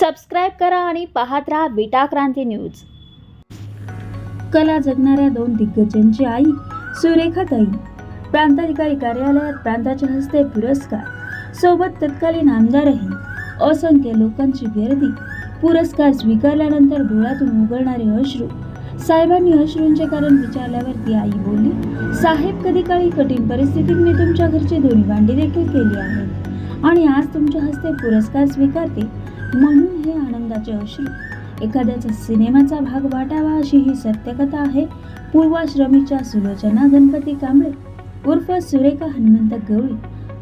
Subscribe करा आणि पाहत राहा विटा क्रांती न्यूज. कला जगणाऱ्या दोन दिग्गजांची आई सुरेखा ताई. प्रांताधिकारी कार्यालयात प्रांताच्या हस्ते पुरस्कार. सोबत तत्कालीन आमदारही. असंख्य लोकांची गर्दी. पुरस्कार स्वीकारल्यानंतर डोळ्यातून उघडणारे अश्रू. साहेबांनी अश्रूंचे कारण विचारल्यावर ती आई बोलली साहेब कधी काळी कठीण परिस्थितीत मी तुमच्या घरची दोन्ही भांडी देखील केली आहेत आणि आज तुमच्या हस्ते पुरस्कार स्वीकारते. म्हणून हे आनंदाचे अश्रू. एखाद्याचा सिनेमाचा भाग वाटावा अशी ही सत्यकथा आहे. पूर्वाश्रमीच्या सुलोचना गणपती कांबळे उर्फ सुरेखा हनुमंत गवळी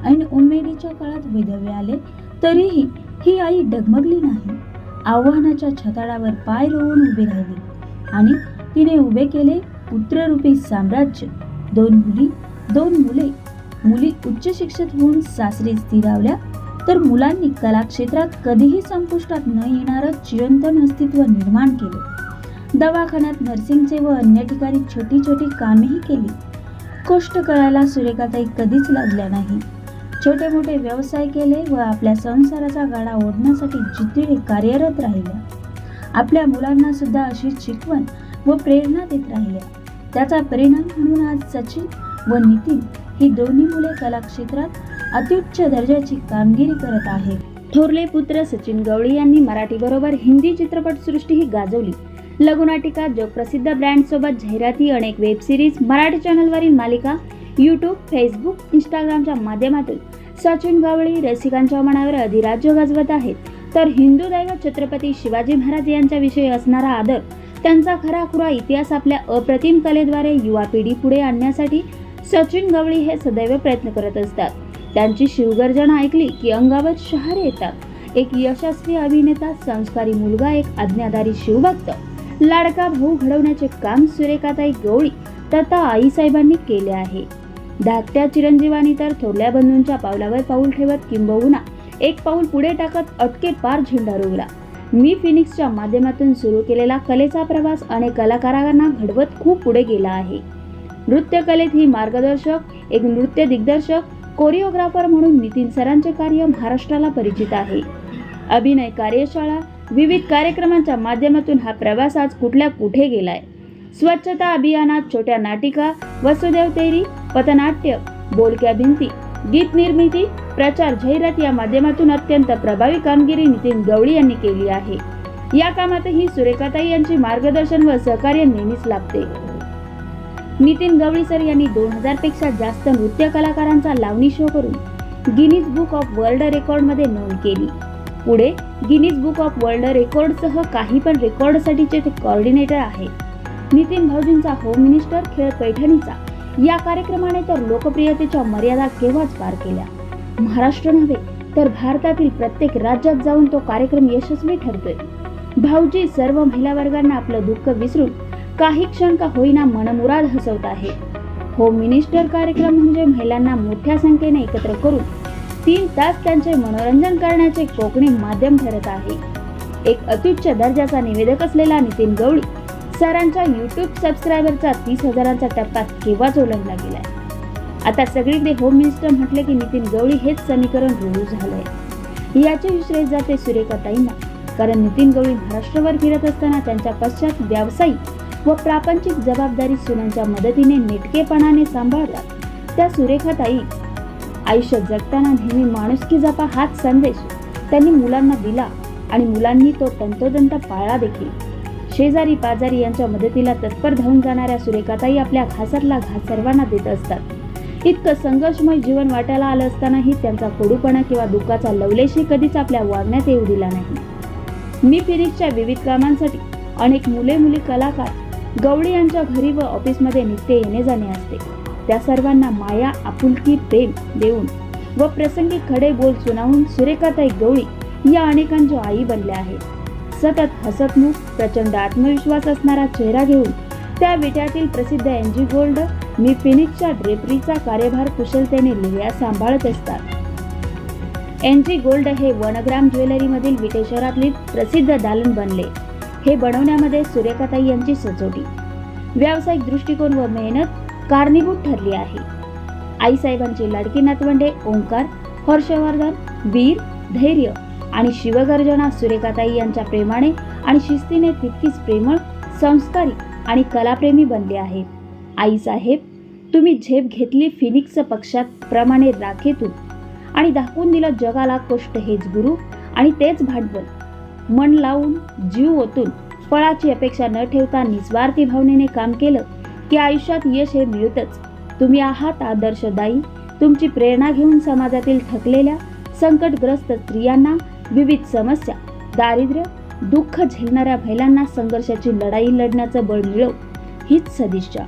ऐन उमेदीच्या काळात विधवे आले तरीही ही आई डगमगली नाही. आव्हानाच्या छताडावर पाय रोवून उभी राहिली आणि तिने उभे केले पुत्ररूपी साम्राज्य. दोन मुली दोन मुले. मुली उच्च शिक्षित होऊन सासरी स्थिरावल्या. तर मुलांनी कलाक्षेत्रात कधीही संपुष्टात न येणारं चिरंतन अस्तित्व निर्माण केले. दवाखान्यात नर्सिंगचे व अन्य ठिकाणी छोटी छोटी कामेही केली. कष्ट करायला सुरेखाताई कधीच लागल्या नाही. छोटे मोठे व्यवसाय केले व आपल्या संसाराचा गाडा ओढण्यासाठी जिद्दीने कार्यरत राहिल्या. आपल्या मुलांना सुद्धा अशीच शिकवण व प्रेरणा देत राहिल्या. त्याचा परिणाम म्हणून आज सचिन व नितीन ही दोन्ही मुले कलाक्षेत्रात अत्युच्च दर्जाची कामगिरी करत आहेत. थोरले पुत्र सचिन गवळी यांनी मराठीबरोबर हिंदी चित्रपटसृष्टीही गाजवली. लघुनाटिका जगप्रसिद्ध ब्रँडसोबत जाहिराती अनेक वेब सिरीज मराठी चॅनलवरील मालिका यूट्यूब फेसबुक इंस्टाग्रामच्या माध्यमातून सचिन गवळी रसिकांच्या मनावर अधिराज्य गाजवत आहेत. तर हिंदू दैवत छत्रपती शिवाजी महाराज यांच्याविषयी असणारा आदर त्यांचा खराखुरा इतिहास आपल्या अप्रतिम कलेद्वारे युवा पिढी पुढे आणण्यासाठी सचिन गवळी हे सदैव प्रयत्न करत असतात. त्यांची शिवगर्जना ऐकली की अंगावर शहारे येतात. एक यशस्वी अभिनेता संस्कारी मुलगा एक आज्ञाधारी शिवभक्त. लाडका भाऊ घडवण्याचे काम सुरेखाताई गवळी तथा आईसाहेबांनी केले आहे. धाकट्या चिरंजीवानी तर थोरल्या बंधूंच्या पावलावर पाऊल ठेवत किंबहुना एक पाऊल पुढे टाकत अटके पार झेंडा रोवला. मी फिनिक्सच्या माध्यमातून सुरू केलेला कलेचा प्रवास अनेक कलाकारांना घडवत खूप पुढे गेला आहे. नृत्यकलेत ही मार्गदर्शक एक नृत्य दिग्दर्शक कोरिओग्राफर म्हणून नितीन सरांचे कार्य महाराष्ट्राला परिचित आहे. अभिनय कार्यशाळा विविध कार्यक्रमांच्या माध्यमातून हा प्रवास आज कुठल्या कुठे गेलाय? स्वच्छता अभियानात छोट्या नाटिका वसुदेव तेरी पथनाट्य बोलक्या भिंती गीत निर्मिती प्रचार जाहिरात या माध्यमातून अत्यंत प्रभावी कामगिरी नितीन गवळी यांनी केली आहे. या कामातही सुरेखाताई यांचे मार्गदर्शन व सहकार्य नेहमीच लाभते. नितीन गवळी सर यांनी दोन हजारपेक्षा जास्त नृत्य कलाकारांचा लावणी शो करून गिनीज बुक ऑफ वर्ल्ड रेकॉर्डमध्ये नोंद केली. पुढे गिनीज बुक ऑफ वर्ल्ड रेकॉर्डसह काही पण रेकॉर्डसाठीचे ते कॉर्डिनेटर आहेत. नितीन भाऊजींचा होम मिनिस्टर खेळ पैठणीचा. या कार्यक्रमाने तर लोकप्रियतेच्या मर्यादा केव्हाच पार केल्या? महाराष्ट्र नव्हे तर भारतातील प्रत्येक राज्यात जाऊन तो कार्यक्रम यशस्वी ठरतोय. भाऊजी सर्व महिला वर्गांना आपलं दुःख विसरून काही क्षण का होईना मनमुराद हसवत आहे. होम मिनिस्टर कार्यक्रम म्हणजे महिलांना मोठ्या संख्येने एकत्र करून तीन तास त्यांचे मनोरंजन करण्याचे कोकणी माध्यम ठरत आहे. एक अत्युच्च दर्जाचा निवेदक असलेला नितीन गवळी सरांच्या यूट्यूब सबस्क्रायबरचा तीस हजारांचा टप्पा केव्हाच ओलांडला गेलाय? आता सगळीकडे होम मिनिस्टर म्हटले की नितीन गवळी हेच समीकरण रुजू झालंय. याचे श्रेय जाते सुरेखाताईंना कारण नितीन गवळी महाराष्ट्रावर फिरत असताना त्यांच्या पश्चात व्यावसायिक व प्रापंचिक जबाबदारी सुनांच्या मदतीने नेटकेपणाने सांभाळतात त्या सुरेखाताई आयुष्य जगताना नेहमी माणुसकी जपा हाच संदेश त्यांनी मुलांना दिला आणि मुलांनी तो तंतोतंत पाळला देखील. शेजारी पाजारी यांच्या मदतीला तत्पर धावून जाणाऱ्या सुरेखाताई आपल्या घासरला घास सर्वांना देत असतात. इतकं संघर्षमय जीवन वाटायला आलं असतानाही त्यांचा कोडूपणा किंवा दुःखाचा लवलेशी कधीच आपल्या वागण्यात येऊ दिला नाही. मी फिनिक्सच्या विविध कामांसाठी अनेक मुले मुली कलाकार गवळी यांच्या घरी व ऑफिसमध्ये नित्य येणे जाणे असते. त्या सर्वांना माया आपुलकी प्रेम देऊन व प्रसंगी खडे बोल सुनावून सुरेखाताई गवळी या अनेकांच्या आई बनल्या आहेत. सतत हसतमुख प्रचंड आत्मविश्वास असणारा चेहरा घेऊन त्या विट्यातील प्रसिद्ध एनजी गोल्ड मी फिनिक्सच्या ड्रेपरीचा कार्यभार कुशलतेने लिहिया सांभाळत असतात. एनजी गोल्ड हे वनग्राम ज्वेलरीमधील विटे शहरातले प्रसिद्ध दालन बनले. हे बनवण्यामध्ये सुरेखाताई यांची सचोटी व्यावसायिक दृष्टिकोन व मेहनत कारणीभूत ठरली आहे. आईसाहेबांची लाडकी नातवंडे ओंकार हर्षवर्धन वीर धैर्य आणि शिवगर्जना सुरेखाताई यांच्या प्रेमाने आणि शिस्तीने तितकीच प्रेमळ संस्कारी आणि कलाप्रेमी बनले आहेत. आईसाहेब तुम्ही झेप घेतली फिनिक्स पक्षात प्रमाणे राखेतून आणि दाखवून दिलं जगाला कष्ट हेच गुरु आणि तेच भांडवल. मन लावून जीव ओतून फळाची अपेक्षा न ठेवता निस्वार्थी भावनेने काम केलं की आयुष्यात यश हे मिळतच. तुम्ही आहात आदर्शदायी तुमची प्रेरणा घेऊन समाजातील थकलेल्या संकटग्रस्त स्त्रियांना विविध समस्या दारिद्र्य दुःख झेलणाऱ्या महिलांना संघर्षाची लढाई लढण्याचं बळ मिळव हीच सदिच्छा.